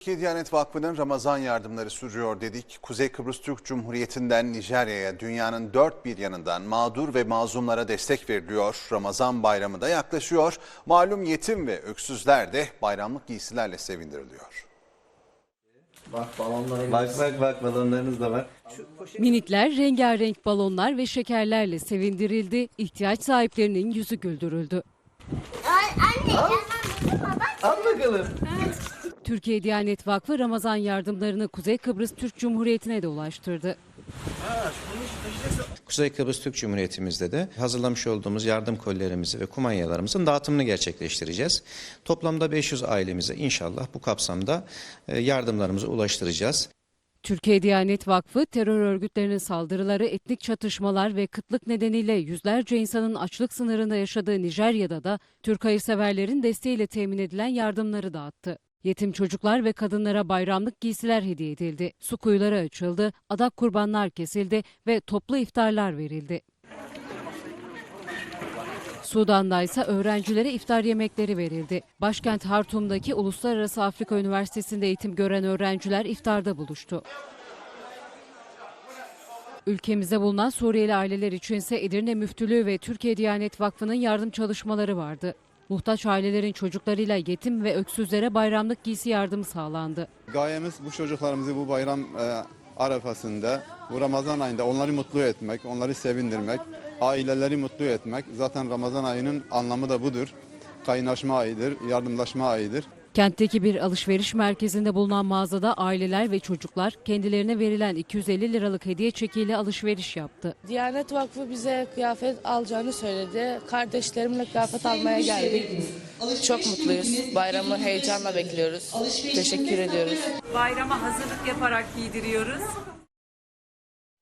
Türkiye Diyanet Vakfı'nın Ramazan yardımları sürüyor dedik. Kuzey Kıbrıs Türk Cumhuriyeti'nden Nijerya'ya dünyanın dört bir yanından mağdur ve mazlumlara destek veriliyor. Ramazan bayramı da yaklaşıyor. Malum yetim ve öksüzler de bayramlık giysilerle sevindiriliyor. Bak balonlara Bak bak bak balonlarınız da var. Minikler rengarenk balonlar ve şekerlerle sevindirildi. İhtiyaç sahiplerinin yüzü güldürüldü. Anne yalan baba. Al bakalım. Türkiye Diyanet Vakfı Ramazan yardımlarını Kuzey Kıbrıs Türk Cumhuriyeti'ne de ulaştırdı. Kuzey Kıbrıs Türk Cumhuriyetimizde de hazırlamış olduğumuz yardım kollerimizi ve kumanyalarımızın dağıtımını gerçekleştireceğiz. Toplamda 500 ailemize inşallah bu kapsamda e, yardımlarımızı ulaştıracağız. Türkiye Diyanet Vakfı terör örgütlerinin saldırıları, etnik çatışmalar ve kıtlık nedeniyle yüzlerce insanın açlık sınırında yaşadığı Nijerya'da da Türk hayırseverlerin desteğiyle temin edilen yardımları dağıttı. Yetim çocuklar ve kadınlara bayramlık giysiler hediye edildi. Su kuyuları açıldı, adak kurbanlar kesildi ve toplu iftarlar verildi. Sudan'da ise öğrencilere iftar yemekleri verildi. Başkent Hartum'daki Uluslararası Afrika Üniversitesi'nde eğitim gören öğrenciler iftarda buluştu. Ülkemizde bulunan Suriyeli aileler için ise Edirne Müftülüğü ve Türkiye Diyanet Vakfı'nın yardım çalışmaları vardı. Muhtaç ailelerin çocuklarıyla yetim ve öksüzlere bayramlık giysi yardımı sağlandı. Gayemiz bu çocuklarımızı bu bayram e, arafasında, bu Ramazan ayında onları mutlu etmek, onları sevindirmek, aileleri mutlu etmek. Zaten Ramazan ayının anlamı da budur. Kaynaşma ayıdır, yardımlaşma ayıdır. Kentteki bir alışveriş merkezinde bulunan mağazada aileler ve çocuklar kendilerine verilen 250 liralık hediye çekiyle alışveriş yaptı. Diyanet Vakfı bize kıyafet alacağını söyledi. Kardeşlerimle kıyafet almaya geldik. Çok mutluyuz. Bayramı heyecanla bekliyoruz. Teşekkür ediyoruz. bayrama hazırlık yaparak giydiriyoruz.